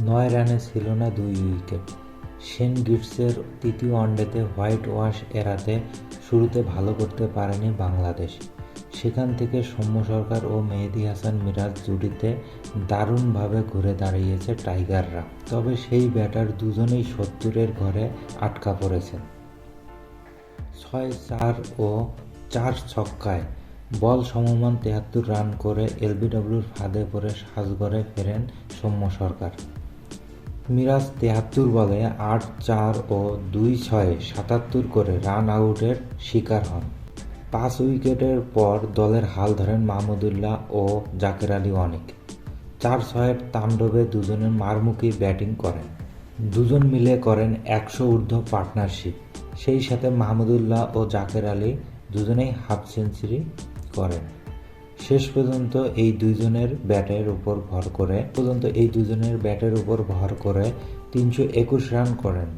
নয় রানে ছিল না দুই উইকেট। শেন গিটসের তৃতীয় ওয়ানডেতে হোয়াইট ওয়াশ এড়াতে শুরুতে ভালো করতে পারেনি বাংলাদেশ। সেখান থেকে সৌম্য সরকার ও মেহেদি হাসান মিরাজ জুটিতে দারুণভাবে ঘুরে দাঁড়িয়েছে টাইগাররা। তবে সেই ব্যাটার দুজনেই সত্তরের ঘরে আটকা পড়েছেন। ছয় চার ও চার ছক্কায় বল সমমান তেহাত্তর রান করে এলবিডব্লিউর ফাঁদে পড়ে সাজঘরে ফেরেন সৌম্য সরকার। মিরাজ তেহাত্তর বলে আট চার ও দুই ছয়ে সাতাত্তর করে রান আউটের শিকার হন। পাঁচ উইকেটের পর দলের হাল ধরেন মাহমুদুল্লাহ ও জাকের আলী অনেক। চার ছয়ের তাণ্ডবে দুজনের মারমুখী ব্যাটিং করেন। দুজন মিলে করেন একশো ঊর্ধ্ব পার্টনারশিপ। সেই সাথে মাহমুদুল্লাহ ও জাকের আলী দুজনেই হাফ সেঞ্চুরি করেন। শেষ পর্যন্ত এই দুইজনের ব্যাটের উপর ভর করে পর্যন্ত এই দুজনের ব্যাটের উপর ভর করে তিনশো একুশ রান করেন।